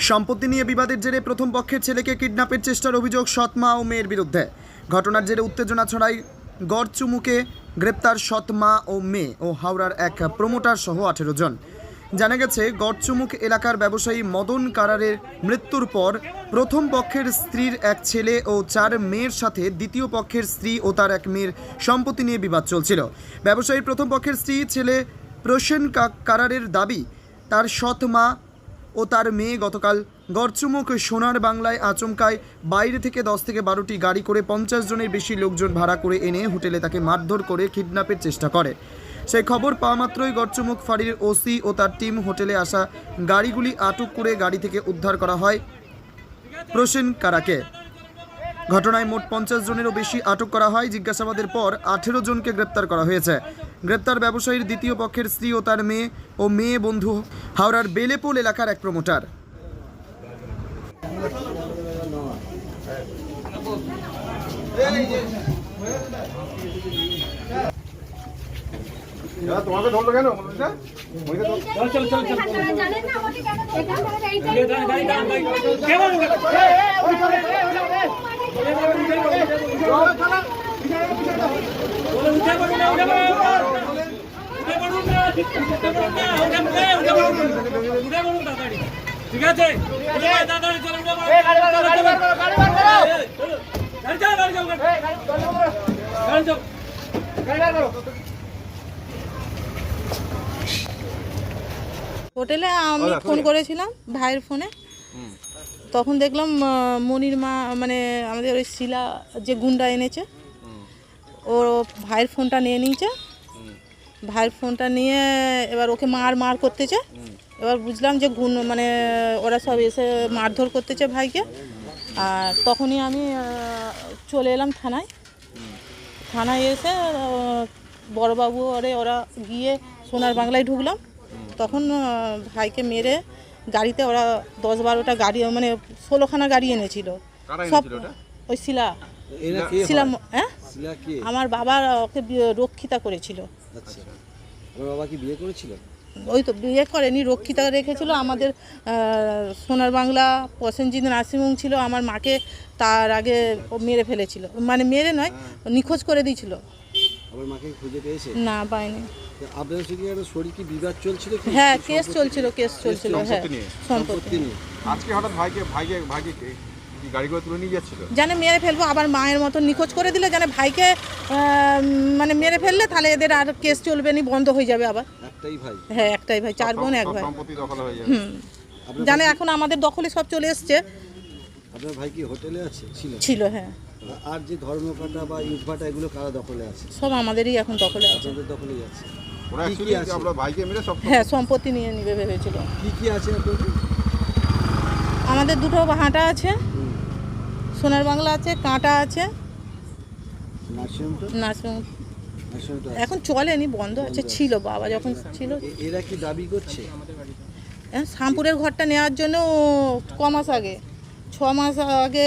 সম্পত্তি নিয়ে বিবাদের জেরে প্রথম পক্ষের ছেলেকে কিডন্যাপের চেষ্টার অভিযোগ সৎ মা ও মেয়ের বিরুদ্ধে। ঘটনার জেরে উত্তেজনা ছড়ায় গড়চুমুকে গ্রেপ্তার সৎ মা ও মেয়ে ও হাওড়ার এক প্রমোটার সহ আঠেরো জন। জানা গেছে, গড়চুমুক এলাকার ব্যবসায়ী মদন কারারের মৃত্যুর পর প্রথম পক্ষের স্ত্রীর এক ছেলে ও চার মেয়ের সাথে দ্বিতীয় পক্ষের স্ত্রী ও তার এক মেয়ের সম্পত্তি নিয়ে বিবাদ চলছিল। ব্যবসায়ীর প্রথম পক্ষের স্ত্রী, ছেলে প্রসেন কারারের দাবি, তার সৎ মা ও তার মেয়ে গতকাল গড়চুমুক সোনার বাংলায় আচমকায় বাইরে থেকে দশ থেকে বারোটি গাড়ি করে পঞ্চাশ জনের বেশি লোকজন ভাড়া করে এনে হোটেলে তাকে মারধর করে কিডন্যাপের চেষ্টা করে। সেই খবর পাওয়া মাত্রই গড়চুমুক ফাঁড়ির ওসি ও তার টিম হোটেলে আসা গাড়িগুলি আটক করে গাড়ি থেকে উদ্ধার করা হয়। প্রসেন কারাকে। ঘটনায় মোট পঞ্চাশ জনেরও বেশি আটক করা হয়। জিজ্ঞাসাবাদের পর আঠেরো জনকে গ্রেপ্তার করা হয়েছে। গ্রেপ্তার ব্যবসায়ীর দ্বিতীয় পক্ষের স্ত্রী ও তার মেয়ে ও মেয়ে বন্ধু হাওড়ার বেলেপোল এলাকার এক প্রমোটার তোমাকে ধরলো কেন? মনীষা ধর- জানেন না আমাকে কেন ধরলেন? এইটাই- ঠিক আছে দাদা চলো গাড়ি বার করো গাড়ি বার করো গাড়ি বার করো গাড়ি চালাও গাড়ি চালাও গাড়ি চালাও হোটেলে আমি ফোন করেছিলাম ভাইয়ের ফোনে। তখন দেখলাম মনির মা মানে আমাদের ওই শিলা যে গুন্ডা এনেছে ও ভাইয়ের ফোনটা নিয়ে নিয়েছে। ভাইয়ের ফোনটা নিয়ে এবার ওকে মার মার করতেছে। এবার বুঝলাম যে গুণ মানে ওরা সব এসে মারধর করতেছে ভাইকে। আর তখনই আমি চলে এলাম থানায়। থানায় এসে বড়বাবু ওরে ওরা গিয়ে সোনার বাংলায় ঢুকলাম। তখন ভাইকে মেরে গাড়িতে ওরা দশ বারোটা গাড়ি মানে ষোলোখানা গাড়ি এনেছিল। সব ওই শিলা। শিলা হ্যাঁ? আমার বাবা ওকে রক্ষিতা করেছিল। আচ্ছা। আমার বাবা কি বিয়ে করেছিল? ওই তো বিয়ে করেনি রক্ষিতা রেখেছিল। আমাদের সোনার বাংলা প্রসেনজিৎ নার্সিংহোম ছিল। আমার মাকে তার আগে ও মেরে ফেলেছিল। মানে মেরে নয় নিখোঁজ করে দিয়েছিল। আমার মাকে খুঁজে পেয়েছে? না পাইনি আপনাদের সঙ্গে একটা শরীর কি বিবাদ চলছিল হ্যাঁ কেস চলছিল কেস চলছিল হ্যাঁ সম্পত্তি নিয়ে? সম্পত্তি সম্পত্তি নিয়ে। আজকে হঠাৎ ভাইকে ভাইকে ভাইকে গাড়ি করে তুলে নিয়ে যাচ্ছিল জানে মেরে ফেলব আবার মায়ের মতো নিখোঁজ করে দিলে জানে ভাইকে মানে মেরে ফেললে তাহলে এদের আর কেস চলবে নি বন্ধ হয়ে যাবে আবার। একটাই ভাই। হ্যাঁ একটাই ভাই চার বোন এক ভাই। সম্পত্তি দখল হয়ে যাবে। জানে এখন আমাদের দখলে সব চলে এসছে। আপনার ভাই কি হোটেলে আছে? ছিল। ছিল হ্যাঁ। আর যে ধর্মকাটা বা ইটভাটা এগুলো কারা দখলে আছে? সব আমাদেরই এখন দখলে আছে। আপনাদের দখলেই আছে। ওরা কি কি অ্যাকচুয়ালি আছে? আপনার ভাইকে মেরে সব হ্যাঁ সম্পত্তি নিয়ে নিবে ভেবেছিল। কি কি আছে আপনাদের? আমাদের দুটো হাঁটা আছে। সোনার বাংলা আছে কাঁটা আছে। এখন চলেনি বন্ধ আছে ছিল বাবা যখন ছিল। এরা কি দাবি করছে? হ্যাঁ, শামপুরের ঘরটা নেওয়ার জন্য ক মাস আগে ছ মাস আগে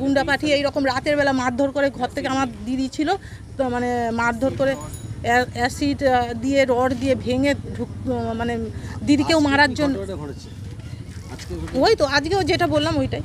গুন্ডা পাঠিয়ে এইরকম রাতের বেলা মারধর করে ঘর থেকে আমার দিদি ছিল তো মানে মারধর করে অ্যাসিড দিয়ে রড দিয়ে ভেঙে ঢুক মানে দিদিকেও মারার জন্য ওই তো আজকেও যেটা বললাম ওইটাই।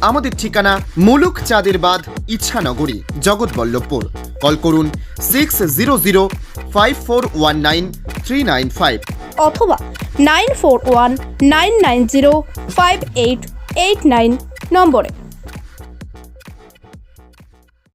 আমাদের ঠিকানা মুলুক চাঁদের বাদ ইচ্ছানগরী জগৎবল্লভপুর। কল করুন six zero zero five four one nine three nine five অথবা nine four one nine nine zero five eight eight nine নম্বরে।